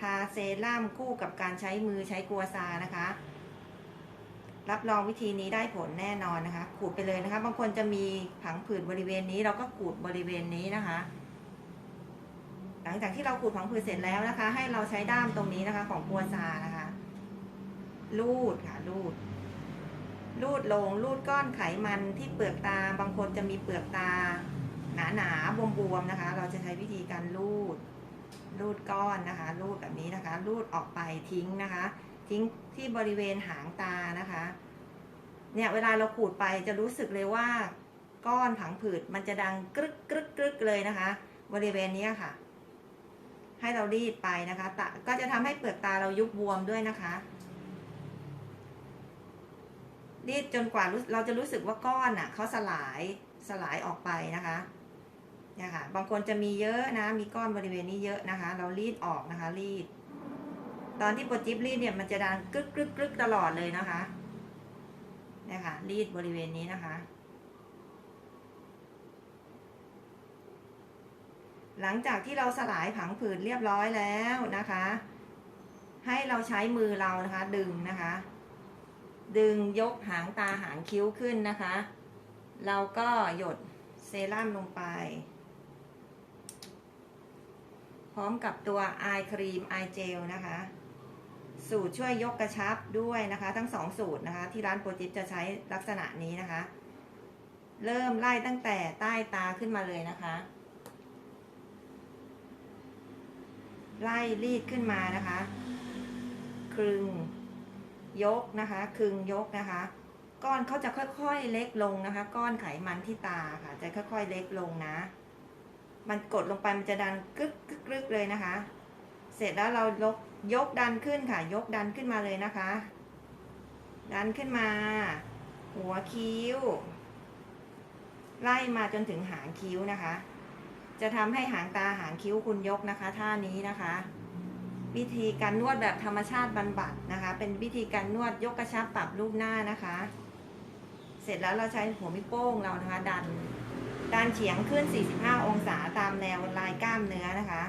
ทาเซรั่มคู่กับการใช้มือใช้กัวซานะคะ รับรองวิธีนี้ได้ผลแน่นอนนะคะ ขูดไปเลยนะคะ บางคนจะมีผังผืดบริเวณนี้เราก็ขูดบริเวณนี้นะคะ หลังจากที่เราขูดผังผืดเสร็จแล้วนะคะ ให้เราใช้ด้ามตรงนี้นะคะ ของกัวซานะคะลูดค่ะลูดลูดลงลูดก้อนไขมันที่เปลือกตา บางคนจะมีเปลือกตา หนาหนาๆบวมๆนะคะ เราจะใช้วิธีการลูด ลูดก้อนนะคะลูดแบบนี้นะคะลูดออกไปทิ้งนะคะ ทิ้งที่บริเวณหางตานะคะ เนี่ยเวลาเราขูดไปจะรู้สึกเลยว่า ก้อนผังผืดมันจะดังกรึกกรึกกรึกเลยนะคะ บริเวณนี้ค่ะ ให้เรารีดไปนะคะตะก็จะทำให้เปลือกตาเรายุบบวมด้วยนะคะรีดจนกว่าเราจะรู้สึกว่าก้อนอะเขาสลายสลายออกไปนะคะ เนี่ยค่ะ บางคนจะมีเยอะนะ มีก้อนบริเวณนี้เยอะนะคะ เรารีดออกนะคะ รีด ตอนที่ปวดจิ๊บรีดเนี่ยมันจะดังกรึกกรึกกรึกตลอดเลยนะคะเนี่ยค่ะ รีดบริเวณนี้นะคะ หลังจากที่เราสลายผังผืดเรียบร้อยแล้วนะคะ ให้เราใช้มือเรานะคะ ดึงนะคะ ดึงยกหางตาหางคิ้วขึ้นนะคะ เราก็หยดเซรั่มลงไป ร้อมกับตัวไอครีมไอเจลนะคะ สูตรช่วยยกกระชับด้วยนะคะ ทั้งสองสูตรนะคะ ที่ร้านโปรจิตจะใช้ลักษณะนี้นะคะ เริ่มไล่ตั้งแต่ใต้ตาขึ้นมาเลยนะคะ ไล่รีดขึ้นมานะคะ ครึงยกนะคะ ครึงยกนะคะ ก้อนเขาจะค่อยๆเล็กลงนะคะ ก้อนไขมันที่ตาค่ะ จะค่อยๆเล็กลงนะ มันกดลงไปมันจะดันกึกกึกกึกเลยนะคะ เสร็จแล้วเรายกยกดันขึ้นค่ะ ยกดันขึ้นมาเลยนะคะ ดันขึ้นมา หัวคิ้ว ไล่มาจนถึงหางคิ้วนะคะ จะทำให้หางตาหางคิ้วคุณยกนะคะ ท่านี้นะคะ วิธีการนวดแบบธรรมชาติบรรบัดนะคะ เป็นวิธีการนวดยกกระชับปรับรูปหน้านะคะ เสร็จแล้วเราใช้หัวมิโป้งเรานะคะ ดัน การเฉียงขึ้น 45 องศาตามแนวลายกล้ามเนื้อนะคะ